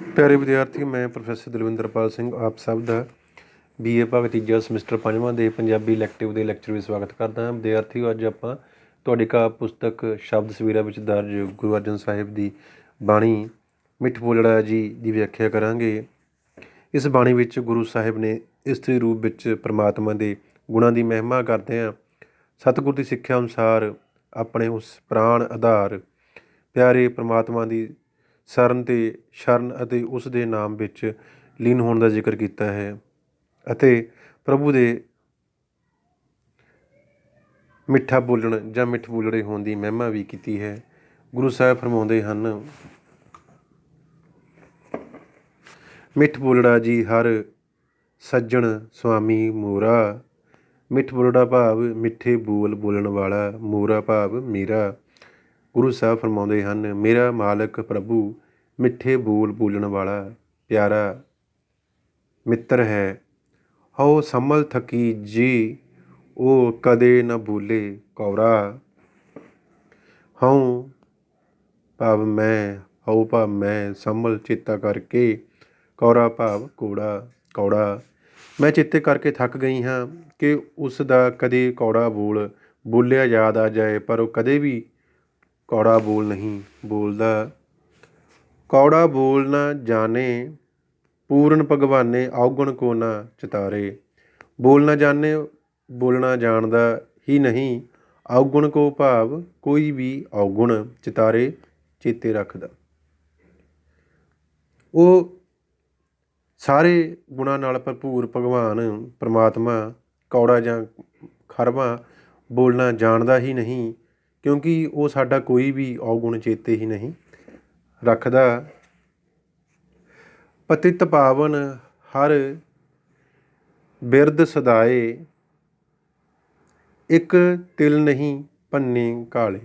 ਪਿਆਰੇ ਵਿਦਿਆਰਥੀ, ਮੈਂ ਪ੍ਰੋਫੈਸਰ ਦਲਵਿੰਦਰਪਾਲ ਸਿੰਘ, ਆਪ ਸਭ ਦਾ ਬੀਏ ਭਾਗ ਤੀਜਾ ਸਮੈਸਟਰ ਪੰਜਵਾਂ ਦੇ ਪੰਜਾਬੀ ਇਲੈਕਟਿਵ ਦੇ ਲੈਕਚਰ ਵਿੱਚ ਸਵਾਗਤ ਕਰਦਾ ਹਾਂ। ਵਿਦਿਆਰਥੀਓ ਅੱਜ ਆਪਾਂ ਤੁਹਾਡੀ ਕਾ ਪੁਸਤਕ ਸ਼ਬਦ ਸਵੀਰਾ ਵਿੱਚ ਦਰਜ ਗੁਰੂ ਅਰਜਨ ਸਾਹਿਬ ਦੀ ਬਾਣੀ ਮਿੱਠ ਬੋਲੜਾ ਜੀ ਦੀ ਵਿਆਖਿਆ ਕਰਾਂਗੇ। ਇਸ ਬਾਣੀ ਵਿੱਚ ਗੁਰੂ ਸਾਹਿਬ ਨੇ ਇਸਤਰੀ ਰੂਪ ਵਿੱਚ ਪ੍ਰਮਾਤਮਾ ਦੇ ਗੁਣਾਂ ਦੀ ਮਹਿਮਾ ਕਰਦੇ ਆ ਸਤਿਗੁਰ ਦੀ ਸਿੱਖਿਆ ਅਨੁਸਾਰ ਆਪਣੇ ਉਸ ਪ੍ਰਾਣ ਆਧਾਰ ਪਿਆਰੇ ਪ੍ਰਮਾਤਮਾ ਦੀ ਸਰਨ ਤੇ ਸ਼ਰਨ ਅਤੇ ਉਸ ਦੇ ਨਾਮ ਵਿੱਚ ਲੀਨ ਹੋਣ ਦਾ ਜ਼ਿਕਰ ਕੀਤਾ ਹੈ ਅਤੇ ਪ੍ਰਭੂ ਦੇ ਮਿੱਠਾ ਬੋਲਣ ਜਾਂ ਮਿੱਠ ਬੋਲੜੇ ਹੋਣ ਦੀ ਮਹਿਮਾ ਵੀ ਕੀਤੀ ਹੈ। ਗੁਰੂ ਸਾਹਿਬ ਫਰਮਾਉਂਦੇ ਹਨ, ਮਿੱਠ ਬੋਲੜਾ ਜੀ ਹਰ ਸੱਜਣ ਸੁਆਮੀ ਮੋਰਾ, ਮਿੱਠ ਬੋਲੜਾ ਭਾਵ ਮਿੱਠੇ ਬੋਲ ਬੋਲਣ ਵਾਲਾ ਮੋਰਾ ਭਾਵ ਮੀਰਾ। ਗੁਰੂ ਸਾਹਿਬ ਫਰਮਾਉਂਦੇ ਹਨ, ਮੇਰਾ ਮਾਲਕ ਪ੍ਰਭੂ ਮਿੱਠੇ ਬੋਲ ਬੋਲਣ ਵਾਲਾ ਪਿਆਰਾ ਮਿੱਤਰ ਹੈ। ਹਉ ਸੰਮਲ ਥਕੀ ਜੀ, ਉਹ ਕਦੇ ਨਾ ਭੂਲੇ ਕੌਰਾ। ਹਉ ਭਾਵ ਮੈਂ, ਹਉ ਭਾਵ ਮੈਂ ਸੰਮਲ ਚੇਤਾ ਕਰਕੇ ਕੌਰਾ ਭਾਵ ਕੋੜਾ ਕੌੜਾ। ਮੈਂ ਚੇਤੇ ਕਰਕੇ ਥੱਕ ਗਈ ਹਾਂ ਕਿ ਉਸ ਦਾ ਕਦੇ ਕੌੜਾ ਬੋਲ ਬੋਲਿਆ ਯਾਦ ਆ ਜਾਏ, ਪਰ ਉਹ ਕਦੇ ਵੀ ਕੌੜਾ ਬੋਲ ਨਹੀਂ ਬੋਲਦਾ। ਕੌੜਾ ਬੋਲ ਨਾ ਜਾਣੇ, ਪੂਰਨ ਭਗਵਾਨੇ ਔਗਣ ਕੋ ਨਾ ਚਿਤਾਰੇ। ਬੋਲ ਨਾ ਜਾਣੇ ਬੋਲਣਾ ਜਾਣਦਾ ਹੀ ਨਹੀਂ, ਔਗਣ ਕੋ ਭਾਵ ਕੋਈ ਵੀ ਔਗੁਣ ਚਿਤਾਰੇ ਚੇਤੇ ਰੱਖਦਾ। ਉਹ ਸਾਰੇ ਗੁਣਾਂ ਨਾਲ ਭਰਪੂਰ ਭਗਵਾਨ, ਪ੍ਰਮਾਤਮਾ, ਕੌੜਾ ਜਾਂ ਖਰਵਾ ਬੋਲਣਾ ਜਾਣਦਾ ਹੀ ਨਹੀਂ ਕਿਉਂਕਿ ਉਹ ਸਾਡਾ ਕੋਈ ਵੀ ਔਗੁਣ ਚੇਤੇ ਹੀ ਨਹੀਂ ਰੱਖਦਾ। ਪਤਿਤ ਪਾਵਨ ਹਰ ਬਿਰਦ ਸਦਾਏ, ਇੱਕ ਤਿਲ ਨਹੀਂ ਪੰਨੇ ਕਾਲੇ।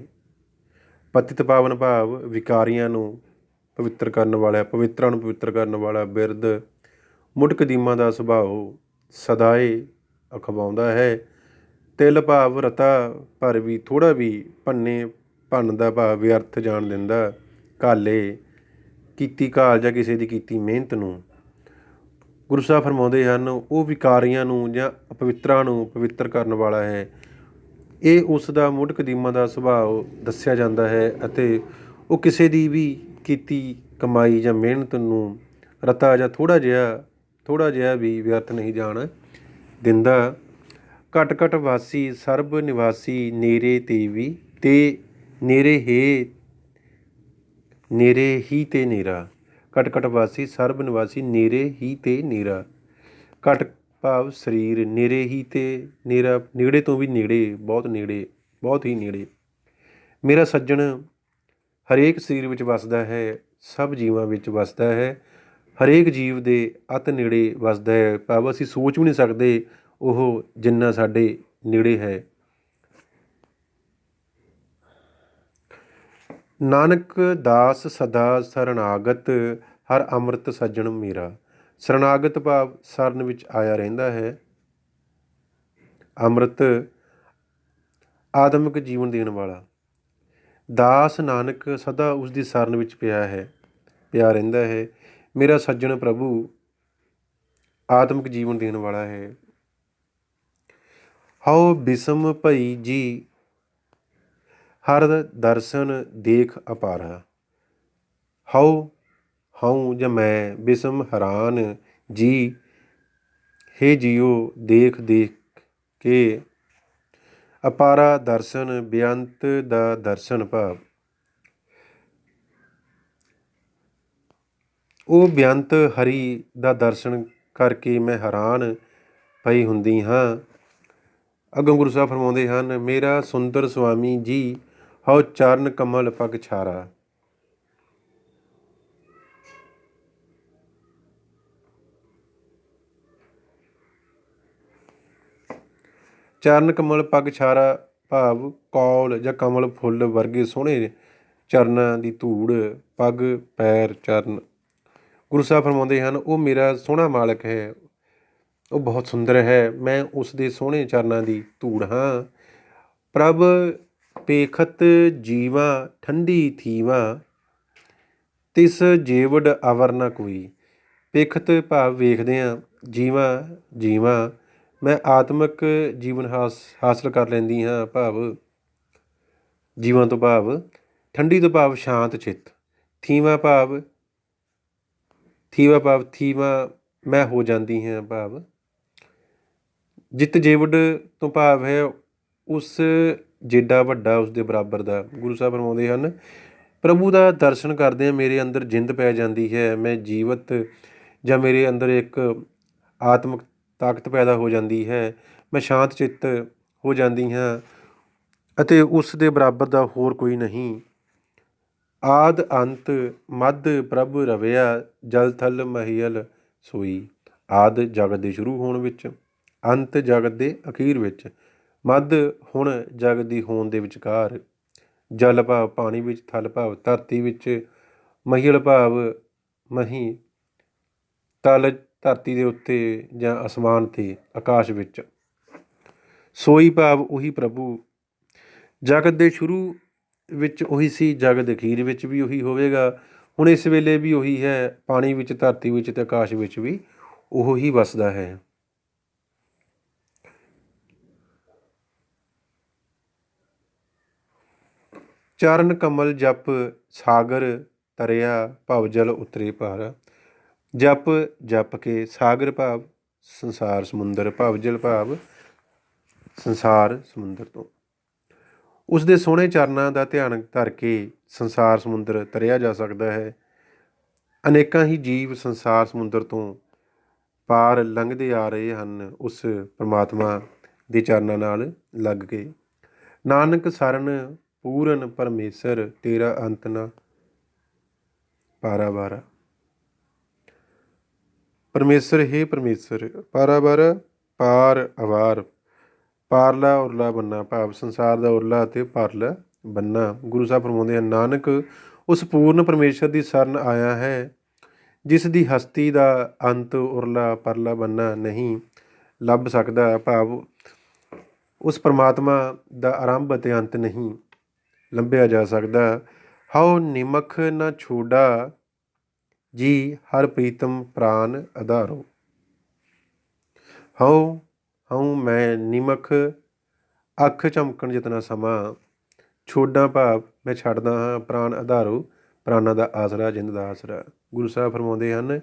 ਪਤਿਤ ਪਾਵਨ ਭਾਵ ਵਿਕਾਰੀਆਂ ਨੂੰ ਪਵਿੱਤਰ ਕਰਨ ਵਾਲਾ, ਪਵਿੱਤਰਾਂ ਨੂੰ ਪਵਿੱਤਰ ਕਰਨ ਵਾਲਾ ਬਿਰਦ ਮੁੱਢ ਕਦੀਮਾਂ ਦਾ ਸੁਭਾਅ ਸਦਾਏ ਅਖਵਾਉਂਦਾ ਹੈ। ਤਿਲ ਭਾਵ ਰਤਾ ਪਰ ਵੀ ਥੋੜ੍ਹਾ ਵੀ ਭੰਨੇ ਭੰਨ ਦਾ ਭਾਵ ਵਿਅਰਥ ਜਾਣ ਦਿੰਦਾ ਕਾਲੇ ਕੀਤੀ ਘਾਲ ਜਾਂ ਕਿਸੇ ਦੀ ਕੀਤੀ ਮਿਹਨਤ ਨੂੰ। ਗੁਰੂ ਸਾਹਿਬ ਫਰਮਾਉਂਦੇ ਹਨ, ਉਹ ਵਿਕਾਰੀਆਂ ਨੂੰ ਜਾਂ ਅਪਵਿੱਤਰਾਂ ਨੂੰ ਪਵਿੱਤਰ ਕਰਨ ਵਾਲਾ ਹੈ। ਇਹ ਉਸ ਦਾ ਮੁੱਢ ਕਦੀਮਾਂ ਦਾ ਸੁਭਾਅ ਦੱਸਿਆ ਜਾਂਦਾ ਹੈ ਅਤੇ ਉਹ ਕਿਸੇ ਦੀ ਵੀ ਕੀਤੀ ਕਮਾਈ ਜਾਂ ਮਿਹਨਤ ਨੂੰ ਰਤਾ ਜਾਂ ਥੋੜਾ ਜਿਹਾ ਥੋੜਾ ਜਿਹਾ ਵੀ ਵਿਅਰਥ ਨਹੀਂ ਜਾਣ ਦਿੰਦਾ। ਘਟ ਘਟ ਵਾਸੀ, ਸਰਬ ਨਿਵਾਸੀ ਨੇਰੇ ਤੇ ਵੀ, ਤੇ ਨੇਰੇ ਹੈ, ਨੇਰੇ ਹੀ ਤੇ ਨੇਰਾ। ਘਟ ਘਟ ਵਾਸੀ, ਸਰਬ ਨਿਵਾਸੀ ਨੇਰੇ ਹੀ ਤੇ ਨੇਰਾ। ਘਟ ਭਾਵ ਸਰੀਰ, ਨੇਰੇ ਹੀ ਤੇ ਨੇਰਾ। ਨੇੜੇ ਤੋਂ ਵੀ ਨੇੜੇ, ਬਹੁਤ ਨੇੜੇ, ਬਹੁਤ ਹੀ ਨੇੜੇ। ਮੇਰਾ ਸੱਜਣ ਹਰੇਕ ਸਰੀਰ ਵਿੱਚ ਵਸਦਾ ਹੈ, ਸਭ ਜੀਵਾਂ ਵਿੱਚ ਵਸਦਾ ਹੈ। ਹਰੇਕ ਜੀਵ ਦੇ ਅਤ ਨੇੜੇ ਵਸਦਾ ਹੈ। ਭਾਵ ਅਸੀਂ ਸੋਚ ਵੀ ਨਹੀਂ ਸਕਦੇ ਉਹ ਜਿੰਨਾ ਸਾਡੇ ਨੇੜੇ ਹੈ। ਨਾਨਕ ਦਾਸ ਸਦਾ ਸਰਣਾਗਤ, ਹਰ ਅੰਮ੍ਰਿਤ ਸੱਜਣ ਮੇਰਾ। ਸਰਣਾਗਤ ਭਾਵ ਸਰਨ ਵਿੱਚ ਆਇਆ ਰਹਿੰਦਾ ਹੈ। ਅੰਮ੍ਰਿਤ ਆਦਮਿਕ ਜੀਵਨ ਦੇਣ ਵਾਲਾ। ਦਾਸ ਨਾਨਕ ਸਦਾ ਉਸ ਦੀ ਸਰਨ ਵਿੱਚ ਪਿਆ ਹੈ, ਪਿਆ ਰਹਿੰਦਾ ਹੈ। ਮੇਰਾ ਸੱਜਣ ਪ੍ਰਭੂ ਆਤਮਿਕ ਜੀਵਨ ਦੇਣ ਵਾਲਾ ਹੈ। ਹਉ ਬਿਸਮ ਭਈ ਜੀ, ਹਰ ਦਰਸ਼ਨ ਦੇਖ ਅਪਾਰਾ ਹਉ ਹਉ ਜ ਮੈਂ ਬਿਸਮ ਹਰਾਨ ਜੀ, ਹੇ ਜੀਓ ਦੇਖ ਦੇਖ ਕੇ। ਅਪਾਰਾ ਦਰਸ਼ਨ ਬੇਅੰਤ ਦਾ ਦਰਸ਼ਨ ਭਾਵ। ਉਹ ਬੇਅੰਤ ਹਰੀ ਦਾ ਦਰਸ਼ਨ ਕਰਕੇ ਮੈਂ ਹੈਰਾਨ ਪਈ ਹੁੰਦੀ ਹਾਂ। ਅੱਗੋਂ ਗੁਰੂ ਸਾਹਿਬ ਫਰਮਾਉਂਦੇ ਹਨ, ਮੇਰਾ ਸੁੰਦਰ ਸੁਆਮੀ ਜੀ, ਹਉ ਚਰਨ ਕਮਲ ਪਗ ਛਾਰਾ। ਚਰਨ ਕਮਲ ਪਗ ਛਾਰਾ, ਭਾਵ ਕੌਲ ਜਾਂ ਕਮਲ ਫੁੱਲ ਵਰਗੇ ਸੋਹਣੇ ਚਰਨਾਂ ਦੀ ਧੂੜ, ਪੱਗ, ਪੈਰ, ਚਰਨ। ਗੁਰੂ ਸਾਹਿਬ ਫਰਮਾਉਂਦੇ ਹਨ, ਉਹ ਮੇਰਾ ਸੋਹਣਾ ਮਾਲਕ ਹੈ ਉਹ ਬਹੁਤ ਸੁੰਦਰ ਹੈ, ਮੈਂ ਉਸ ਦੇ ਸੋਹਣੇ ਚਰਨਾਂ ਦੀ ਧੂੜ ਹਾਂ। ਪ੍ਰਭ ਪੇਖਤ ਜੀਵਾ ਠੰਡੀ ਥੀਵਾ, ਤਿਸ ਜੀਵੜ ਅਵਰ ਨ ਕੋਈ। ਪੇਖਤ ਭਾਵ ਵੇਖਦੇ ਆ ਜੀਵਾਂ ਜੀਵਾਂ, ਮੈਂ ਆਤਮਿਕ ਜੀਵਨ ਹਾਸ, ਹਾਸਲ ਕਰ ਲੈਂਦੀ ਹਾਂ ਭਾਵ। ਜੀਵਾਂ ਤੋਂ ਭਾਵ ਠੰਡੀ ਤੋਂ ਭਾਵ ਸ਼ਾਂਤ ਚਿੱਤ। ਥੀਵਾ ਭਾਵ ਥੀਵਾ ਭਾਵ ਥੀਵਾ, ਮੈਂ ਹੋ ਜਾਂਦੀ ਹਾਂ ਭਾਵ। ਜਿੱਤ ਜੀਵੜ ਤੋਂ ਭਾਵ ਹੈ ਉਸ ਜਿੱਡਾ ਵੱਡਾ ਉਸ ਦੇ ਬਰਾਬਰ ਦਾ ਗੁਰੂ ਸਾਹਿਬ ਫਰਮਾਉਂਦੇ ਹਨ। ਪ੍ਰਭੂ ਦਾ ਦਰਸ਼ਨ ਕਰਦਿਆਂ ਮੇਰੇ ਅੰਦਰ ਜਿੰਦ ਪੈ ਜਾਂਦੀ ਹੈ, ਮੈਂ ਜੀਵਤ ਜਾਂ ਮੇਰੇ ਅੰਦਰ ਇੱਕ ਆਤਮਿਕ ਤਾਕਤ ਪੈਦਾ ਹੋ ਜਾਂਦੀ ਹੈ, ਮੈਂ ਸ਼ਾਂਤ ਚਿੱਤ ਹੋ ਜਾਂਦੀ ਹਾਂ ਅਤੇ ਉਸ ਦੇ ਬਰਾਬਰ ਦਾ ਹੋਰ ਕੋਈ ਨਹੀਂ। ਆਦ ਅੰਤ ਮੱਧ ਪ੍ਰਭ ਰਵਿਆ, ਜਲ ਥਲ ਮਹੀਲ ਸੋਈ। ਆਦ ਜਗਤ ਦੇ ਸ਼ੁਰੂ ਹੋਣ ਵਿੱਚ ਅੰਤ ਜਗਤ ਦੇ ਅਖੀਰ ਵਿੱਚ। ਮੱਧ ਹੁਣ ਜਗਤ ਦੀ ਹੋਣ ਦੇ ਵਿਚਕਾਰ। ਜਲ ਭਾਵ ਪਾਣੀ ਵਿੱਚ, ਥਲ ਭਾਵ ਧਰਤੀ ਵਿੱਚ। ਮਹੀਲ ਭਾਵ ਮਹੀ ਤਲ ਧਰਤੀ ਦੇ ਉੱਤੇ ਜਾਂ ਅਸਮਾਨ ਤੇ, ਆਕਾਸ਼ ਵਿੱਚ। ਸੋਈ ਭਾਵ ਉਹੀ ਪ੍ਰਭੂ। ਜਗਤ ਦੇ ਸ਼ੁਰੂ ਵਿੱਚ ਉਹੀ ਸੀ, ਜਗਤ ਦੇ ਅਖੀਰ ਵਿੱਚ ਵੀ ਉਹੀ ਹੋਵੇਗਾ। ਹੁਣ ਇਸ ਵੇਲੇ ਵੀ ਉਹੀ ਹੈ, ਪਾਣੀ ਵਿੱਚ, ਧਰਤੀ ਵਿੱਚ ਤੇ ਆਕਾਸ਼ ਵਿੱਚ ਵੀ ਉਹ ਹੀ ਵਸਦਾ ਹੈ। ਚਰਨ ਕਮਲ ਜਪ ਸਾਗਰ ਤਰਿਆ ਭਵ ਜਲ ਉਤਰੇ ਪਾਰ ਜਪ ਜਪ ਕੇ ਸਾਗਰ ਭਾਵ, ਸੰਸਾਰ ਸਮੁੰਦਰ ਭਵ, ਜਲ ਭਾਵ, ਸੰਸਾਰ ਸਮੁੰਦਰ ਤੋਂ। ਉਸ ਦੇ ਸੋਹਣੇ ਚਰਨਾਂ ਦਾ ਧਿਆਨ ਧਰ ਕੇ ਸੰਸਾਰ ਸਮੁੰਦਰ ਤਰਿਆ ਜਾ ਸਕਦਾ ਹੈ। ਅਨੇਕਾਂ ਹੀ ਜੀਵ ਸੰਸਾਰ ਸਮੁੰਦਰ ਤੋਂ ਪਾਰ ਲੰਘਦੇ ਆ ਰਹੇ ਹਨ। ਉਸ ਪ੍ਰਮਾਤਮਾ ਦੇ ਚਰਨਾਂ ਨਾਲ ਲੱਗ ਕੇ। ਨਾਨਕ ਸਰਨ ਪੂਰਨ ਪਰਮੇਸ਼ਰ ਤੇਰਾ ਅੰਤ ਨਾ ਪਾਰਾ ਬਾਰਾ ਪਰਮੇਸ਼ਰ, ਹੈ ਪਰਮੇਸ਼ਰ, ਪਾਰਾਵਾਰਾ, ਪਾਰ ਅਵਾਰ। ਪਾਰਲਾ ਉਰਲਾ ਬੰਨਾ, ਭਾਵ ਸੰਸਾਰ ਦਾ ਉਰਲਾ ਅਤੇ ਪਾਰਲਾ ਬੰਨਾ। ਗੁਰੂ ਸਾਹਿਬ ਫਰਮਾਉਂਦੇ ਹਨ, ਨਾਨਕ, ਉਸ ਪੂਰਨ ਪਰਮੇਸ਼ਰ ਦੀ ਸ਼ਰਨ ਆਇਆ ਹੈ, ਜਿਸ ਦੀ ਹਸਤੀ ਦਾ ਅੰਤ ਉਰਲਾ ਪਰਲਾ ਬੰਨਾ ਨਹੀਂ ਲੱਭ ਸਕਦਾ। ਭਾਵ ਉਸ ਪਰਮਾਤਮਾ ਦਾ ਆਰੰਭ ਅਤੇ ਅੰਤ ਨਹੀਂ। ਲੰਬਿਆ ਜਾ ਸਕਦਾ। ਹਉ ਨਿਮਖ ਨ ਛੋੜਾ ਜੀ ਹਰ ਪ੍ਰੀਤਮ ਪ੍ਰਾਨ ਆਧਾਰੋ ਹਉ ਹਉ ਮੈਂ ਨਿਮਖ, ਅੱਖ ਚਮਕਣ ਜਿਤਨਾ ਸਮਾਂ। ਛੋਡਾਂ ਭਾਵ ਮੈਂ ਛੱਡਦਾ ਹਾਂ, ਪ੍ਰਾਨ ਆਧਾਰੋ ਪ੍ਰਾਨਾਂ ਦਾ ਆਸਰਾ, ਜਿੰਦ ਦਾ ਆਸਰਾ। ਗੁਰੂ ਸਾਹਿਬ ਫਰਮਾਉਂਦੇ ਹਨ,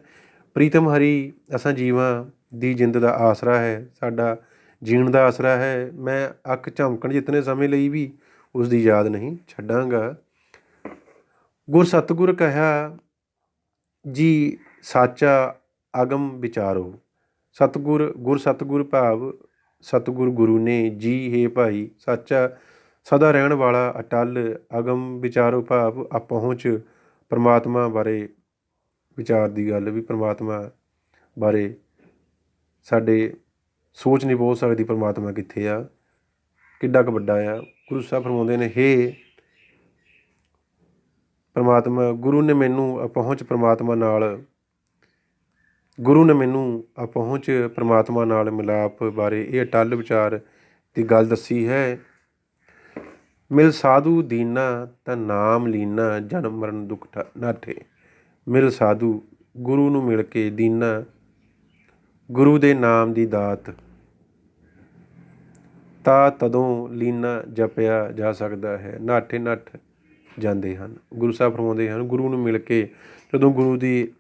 ਪ੍ਰੀਤਮ ਹਰੀ, ਅਸਾਂ ਜੀਵਾਂ ਦੀ ਜਿੰਦ ਦਾ ਆਸਰਾ ਹੈ, ਸਾਡਾ ਜੀਣ ਦਾ ਆਸਰਾ ਹੈ। ਮੈਂ ਅੱਖ ਝਮਕਣ ਜਿਤਨੇ ਸਮੇਂ ਲਈ ਵੀ ਉਸ ਦੀ ਯਾਦ ਨਹੀਂ, ਛੱਡਾਂਗਾ। ਗੁਰ ਸਤਗੁਰ ਕਹਿਆ, ਜੀ ਸਾਚਾ ਅਗਮ ਵਿਚਾਰੋ। ਸਤਗੁਰ, ਗੁਰ ਸਤਗੁਰ ਭਾਵ ਸਤਗੁਰ ਗੁਰੂ ਨੇ ਜੀ ਹੈ ਭਾਈ, ਸੱਚਾ ਸਦਾ ਰਹਿਣ ਵਾਲਾ ਅਟਲ ਅਗਮ ਵਿਚਾਰੋ ਭਾਵ ਆ ਪਹੁੰਚ ਪ੍ਰਮਾਤਮਾ ਬਾਰੇ ਵਿਚਾਰ ਦੀ ਗੱਲ ਵੀ ਪਰਮਾਤਮਾ ਬਾਰੇ ਸਾਡੇ ਸੋਚ ਨਹੀਂ ਪਹੁੰਚ ਸਕਦੀ ਪਰਮਾਤਮਾ ਕਿੱਥੇ ਆ। ਕਿੱਡਾ ਕੁ ਵੱਡਾ ਆ। ਗੁਰੂ ਸਾਹਿਬ ਫਰਮਾਉਂਦੇ ਨੇ, ਹੇ ਪਰਮਾਤਮਾ, ਗੁਰੂ ਨੇ ਮੈਨੂੰ ਪਹੁੰਚ ਪਰਮਾਤਮਾ ਨਾਲ, ਗੁਰੂ ਨੇ ਮੈਨੂੰ ਪਹੁੰਚ ਪ੍ਰਮਾਤਮਾ ਨਾਲ ਮਿਲਾਪ ਬਾਰੇ ਇਹ ਅਟਲ ਵਿਚਾਰ ਦੀ ਗੱਲ ਦੱਸੀ ਹੈ। ਮਿਲ ਸਾਧੂ ਦੀਨਾ ਤਾਂ ਨਾਮ ਲੀਨਾ, ਜਨਮ ਮਰਨ ਦੁਖ ਨਾਠੇ ਮਿਲ ਸਾਧੂ, ਗੁਰੂ ਨੂੰ ਮਿਲ ਕੇ ਦੀਨਾ, ਗੁਰੂ ਦੇ ਨਾਮ ਦੀ ਦਾਤ ਤਾਂ ਤਦੋਂ ਲੀਨਾ ਜਪਿਆ ਜਾ ਸਕਦਾ ਹੈ। ਨਾਠੇ ਨੱਠ ਜਾਂਦੇ ਹਨ। ਗੁਰੂ ਸਾਹਿਬ ਫਰਮਾਉਂਦੇ ਹਨ, ਗੁਰੂ ਨੂੰ ਮਿਲ ਕੇ ਜਦੋਂ ਗੁਰੂ ਦੀ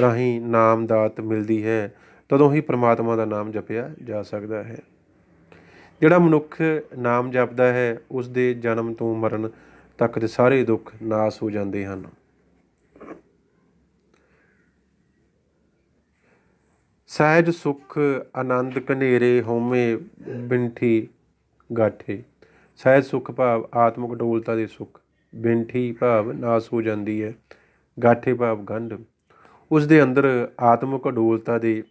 ਰਾਹੀਂ ਨਾਮ ਦਾਤ ਮਿਲਦੀ ਹੈ, ਤਦੋਂ ਹੀ ਪ੍ਰਮਾਤਮਾ ਦਾ ਨਾਮ ਜਪਿਆ ਜਾ ਸਕਦਾ ਹੈ। ਜਿਹੜਾ ਮਨੁੱਖ ਨਾਮ ਜਪਦਾ ਹੈ ਉਸ ਦੇ ਜਨਮ ਤੋਂ ਮਰਨ ਤੱਕ ਦੇ ਸਾਰੇ ਦੁੱਖ ਨਾਸ ਹੋ ਜਾਂਦੇ ਹਨ। ਸਹਿਜ ਸੁਖ ਆਨੰਦ ਕਨੇਰੇ ਹੋਮੇ ਬਿੰਠੀ ਗਾਠੇ। ਸਹਿਜ ਸੁਖ ਭਾਵ ਆਤਮਿਕ ਡੋਲਤਾ ਦੇ ਸੁਖ। ਬਿੰਠੀ ਭਾਵ ਨਾਸ ਹੋ ਜਾਂਦੀ ਹੈ। ਗਾਠੇ ਭਾਵ ਗੰਢ ਉਸ ਦੇ ਅੰਦਰ ਆਤਮਿਕ ਅਡੋਲਤਾ ਦੇ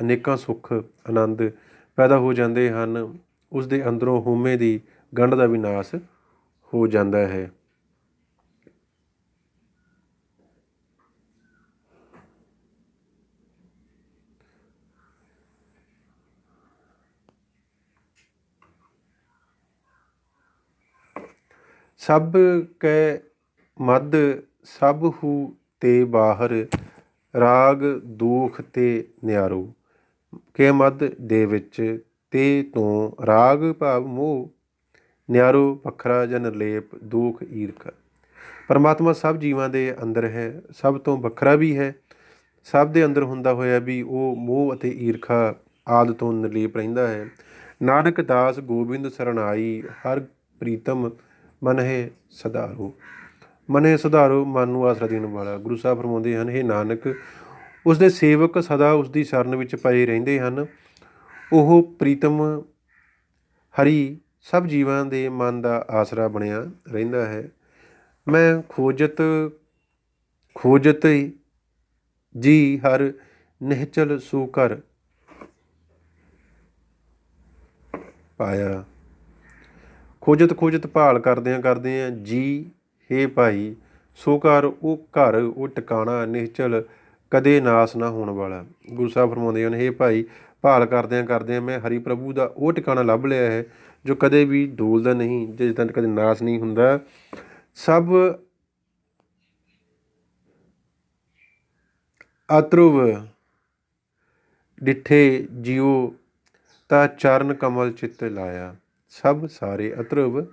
ਅਨੇਕਾਂ ਸੁੱਖ, ਆਨੰਦ ਪੈਦਾ ਹੋ ਜਾਂਦੇ ਹਨ। ਉਸ ਦੇ ਅੰਦਰੋਂ ਹਉਮੈ ਦੀ ਗੰਢ ਦਾ ਵਿਨਾਸ਼ ਹੋ ਜਾਂਦਾ ਹੈ। ਸਭ ਕੈ ਮਦ ਸਭ ਹੂ ਤੇ ਬਾਹਰ, ਰਾਗ ਦੂਖ ਤੇ ਨਿਆਰੋ। ਕੇ ਮਦ ਦੇ ਵਿੱਚ ਤੇ ਤੋਂ ਰਾਗ ਭਾਵ ਮੋਹ, ਨਿਆਰੋ ਵੱਖਰਾ ਜਾਂ ਨਿਰਲੇਪ ਦੁਖ ਈਰਖਾ। ਪਰਮਾਤਮਾ ਸਭ ਜੀਵਾਂ ਦੇ ਅੰਦਰ ਹੈ, ਸਭ ਤੋਂ ਵੱਖਰਾ ਵੀ ਹੈ। ਸਭ ਦੇ ਅੰਦਰ ਹੁੰਦਾ ਹੋਇਆ ਵੀ ਉਹ ਮੋਹ ਅਤੇ ਈਰਖਾ ਆਦ ਤੋਂ ਨਿਰਲੇਪ ਰਹਿੰਦਾ ਹੈ। ਨਾਨਕ ਦਾਸ ਗੋਬਿੰਦ ਸਰਣਾਈ, ਹਰ ਪ੍ਰੀਤਮ ਮਨ ਹੈ ਸਦਾਰੋ ਮਨ ਹੈ ਮਨ ਨੂੰ ਆਸਰਾ ਦੇਣ ਵਾਲਾ। ਗੁਰੂ ਸਾਹਿਬ ਫਰਮਾਉਂਦੇ ਹਨ ਇਹ ਨਾਨਕ ਉਸ ਦੇ ਸੇਵਕ ਸਦਾ ਉਸ ਦੀ ਸ਼ਰਨ ਵਿੱਚ ਪਏ ਰਹਿੰਦੇ ਹਨ। ਉਹ ਪ੍ਰੀਤਮ ਹਰੀ ਸਭ ਜੀਵਾਂ ਦੇ ਮਨ ਦਾ ਆਸਰਾ ਬਣਿਆ ਰਹਿੰਦਾ ਹੈ। ਮੈਂ ਖੋਜਤ ਖੋਜਤ ਜੀ ਹਰ ਨਿਹਚਲ ਸੂ ਕਰ ਪਾਇਆ। ਖੋਜਤ ਖੋਜਤ ਭਾਲ ਕਰਦਿਆਂ ਕਰਦਿਆਂ ਜੀ, ਹੇ ਭਾਈ ਸੋ ਘਰ ਉਹ ਘਰ ਉਹ ਟਿਕਾਣਾ ਨਿਹਚਲ ਕਦੇ ਨਾਸ ਨਾ ਹੋਣ ਵਾਲਾ। ਗੁਰੂ ਸਾਹਿਬ ਫਰਮਾਉਂਦੇ ਹਨ, ਹੇ ਭਾਈ, ਭਾਲ ਕਰਦਿਆਂ ਕਰਦਿਆਂ ਮੈਂ ਹਰੀ ਪ੍ਰਭੂ ਦਾ ਉਹ ਟਿਕਾਣਾ ਲੱਭ ਲਿਆ ਹੈ, ਜੋ ਕਦੇ ਵੀ ਡੋਲਦਾ ਨਹੀਂ, ਜਿਸ ਤੱਕ ਕਦੇ ਨਾਸ ਨਹੀਂ ਹੁੰਦਾ। ਸਭ ਅਤਰੁਵ ਡਿਠੇ ਜਿਉ, ਤਾ ਚਰਨ ਕਮਲ ਚਿੱਤ ਲਾਇਆ। ਸਭ ਸਾਰੇ ਅਤਰਵ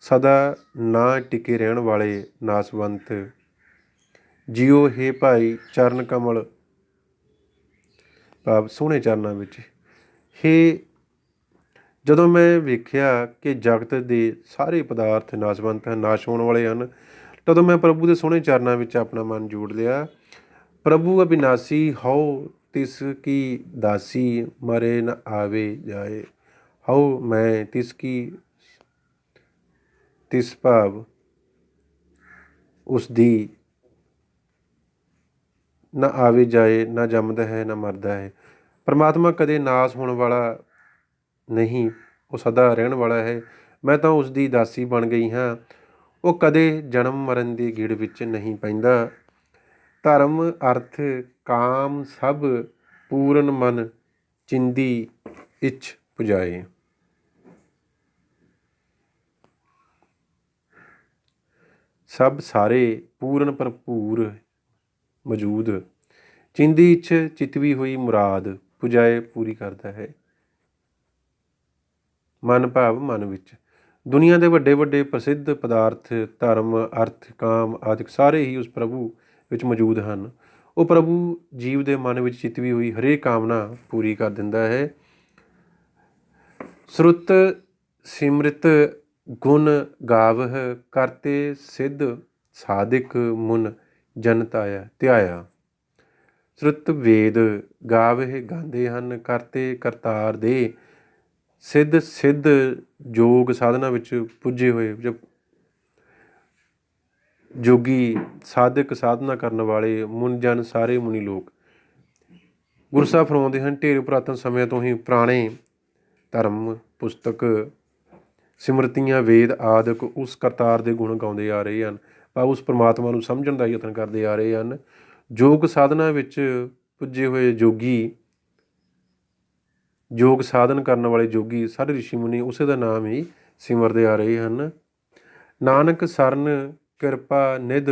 ਸਦਾ ਨਾ ਟਿਕੇ ਰਹਿਣ ਵਾਲੇ ਨਾਸਵੰਤ। ਜਿਉ ਹੈ ਭਾਈ ਚਰਨ ਕਮਲ। ਭਾਵ ਸੋਹਣੇ ਚਰਨਾਂ ਵਿੱਚ। ਹੇ, ਜਦੋਂ ਮੈਂ ਵੇਖਿਆ ਕਿ ਜਗਤ ਦੇ ਸਾਰੇ ਪਦਾਰਥ ਨਾਸਵੰਤ ਹਨ, ਨਾਸ਼ ਹੋਣ ਵਾਲੇ ਹਨ, ਤਦੋਂ ਮੈਂ ਪ੍ਰਭੂ ਦੇ ਸੋਹਣੇ ਚਰਨਾਂ ਵਿੱਚ ਆਪਣਾ ਮਨ ਜੋੜ ਲਿਆ। ਪ੍ਰਭੂ ਅਬਿਨਾਸੀ, ਹਉ ਤਿਸ ਕੀ ਦਾਸੀ ਮਰੇ ਨ ਆਵੇ ਜਾਏ। ਹਉ ਮੈਂ ਤਿਸ ਕੀ ਤਿਸ ਭਾਵ ਉਸ ਦੀ ਨਾ ਆਵੇ ਜਾਏ, ਨਾ ਜੰਮਦਾ ਹੈ, ਨਾ ਮਰਦਾ ਹੈ। ਪਰਮਾਤਮਾ ਕਦੇ ਨਾਸ ਹੋਣ ਵਾਲਾ ਨਹੀਂ, ਉਹ ਸਦਾ ਰਹਿਣ ਵਾਲਾ ਹੈ। ਮੈਂ ਤਾਂ ਉਸ ਦੀ ਦਾਸੀ ਬਣ ਗਈ ਹਾਂ। ਉਹ ਕਦੇ ਜਨਮ ਮਰਨ ਦੀ ਗੀੜ ਵਿੱਚ ਨਹੀਂ ਪੈਂਦਾ। ਧਰਮ, ਅਰਥ, ਕਾਮ ਸਭ ਪੂਰਨ ਮਨ, ਚਿੰਦੀ, ਇਛ ਪੁਜਾਏ ਸਭ ਸਾਰੇ ਪੂਰਨ ਭਰਪੂਰ ਮੌਜੂਦ। ਚਿੰਦੀ ਇਛ ਚਿਤਵੀ ਹੋਈ ਮੁਰਾਦ, ਪੁਜਾਏ ਪੂਰੀ ਕਰਦਾ ਹੈ। ਮਨ ਭਾਵ ਮਨ ਵਿੱਚ। ਦੁਨੀਆ ਦੇ ਵੱਡੇ ਵੱਡੇ ਪ੍ਰਸਿੱਧ ਪਦਾਰਥ, ਧਰਮ, ਅਰਥ, ਕਾਮ ਆਦਿਕ ਸਾਰੇ ਹੀ ਉਸ ਪ੍ਰਭੂ ਵਿੱਚ ਮੌਜੂਦ ਹਨ। ਉਹ ਪ੍ਰਭੂ ਜੀਵ ਦੇ ਮਨ ਵਿੱਚ ਚਿਤਵੀ ਹੋਈ ਹਰੇਕ ਕਾਮਨਾ ਪੂਰੀ ਕਰ ਦਿੰਦਾ ਹੈ। ਸ਼ਰੁਤ ਸਿਮ੍ਰਿਤ ਗੁਣ ਗਾਵਹ ਕਰਤੇ ਸਿੱਧ ਸਾਧਿਕ ਮੁਨ ਜਨਤਾਇਆ ਧਿਆਇਆ। ਸ਼ਰੁਤ ਵੇਦ ਗਾਵਹ ਗਾਉਂਦੇ ਹਨ, ਕਰਤੇ ਕਰਤਾਰ ਦੇ ਸਿੱਧ ਸਿੱਧ ਯੋਗ ਸਾਧਨਾ ਵਿੱਚ ਪੁੱਜੇ ਹੋਏ ਜੋ ਜੋਗੀ ਸਾਧਕ ਸਾਧਨਾ ਕਰਨ ਵਾਲੇ ਮੁਨ ਜਨ ਸਾਰੇ ਮੁਨੀ ਲੋਕ ਗੁਰੂ ਸਾਹਿਬ ਫਰਮਾਉਂਦੇ ਹਨ, ਢੇਰ ਪੁਰਾਤਨ ਸਮਿਆਂ ਤੋਂ ਹੀ ਪੁਰਾਣੇ ਧਰਮ, ਪੁਸਤਕ, ਸਿਮਰਤੀਆਂ, ਵੇਦ ਆਦਿਕ ਉਸ ਕਰਤਾਰ ਦੇ ਗੁਣ ਗਾਉਂਦੇ ਆ ਰਹੇ ਹਨ। ਪਰ ਉਸ ਪਰਮਾਤਮਾ ਨੂੰ ਸਮਝਣ ਦਾ ਯਤਨ ਕਰਦੇ ਆ ਰਹੇ ਹਨ। ਯੋਗ ਸਾਧਨਾ ਵਿੱਚ ਪੁੱਜੇ ਹੋਏ ਜੋਗੀ ਯੋਗ ਸਾਧਨ ਕਰਨ ਵਾਲੇ ਜੋਗੀ ਸਾਰੇ ઋષਿ ਮੁਨੀ ਉਸੇ ਦਾ ਨਾਮ ਹੀ ਸਿਮਰਦੇ ਆ ਰਹੇ ਹਨ। ਨਾਨਕ ਸਰਨ, ਕਿਰਪਾ, ਨਿਧ,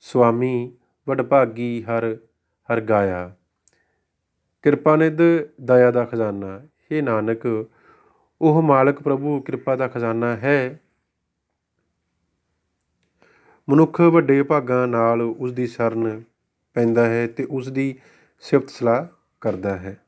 ਸੁਆਮੀ, ਵਡਭਾਗੀ ਹਰ ਹਰ ਗਾਇਆ। ਕਿਰਪਾ, ਨਿਧ, ਦਇਆ ਦਾ ਖਜ਼ਾਨਾ। हे ਨਾਨਕ, ਉਹ ਮਾਲਕ ਪ੍ਰਭੂ ਕਿਰਪਾ ਦਾ ਖਜ਼ਾਨਾ ਹੈ। ਮਨੁੱਖ ਵੱਡੇ ਭਾਗਾਂ ਨਾਲ ਉਸ ਦੀ ਸ਼ਰਨ ਪੈਂਦਾ ਹੈ ਤੇ ਉਸ ਦੀ ਸਿਫਤ ਸਲਾਹ ਕਰਦਾ ਹੈ।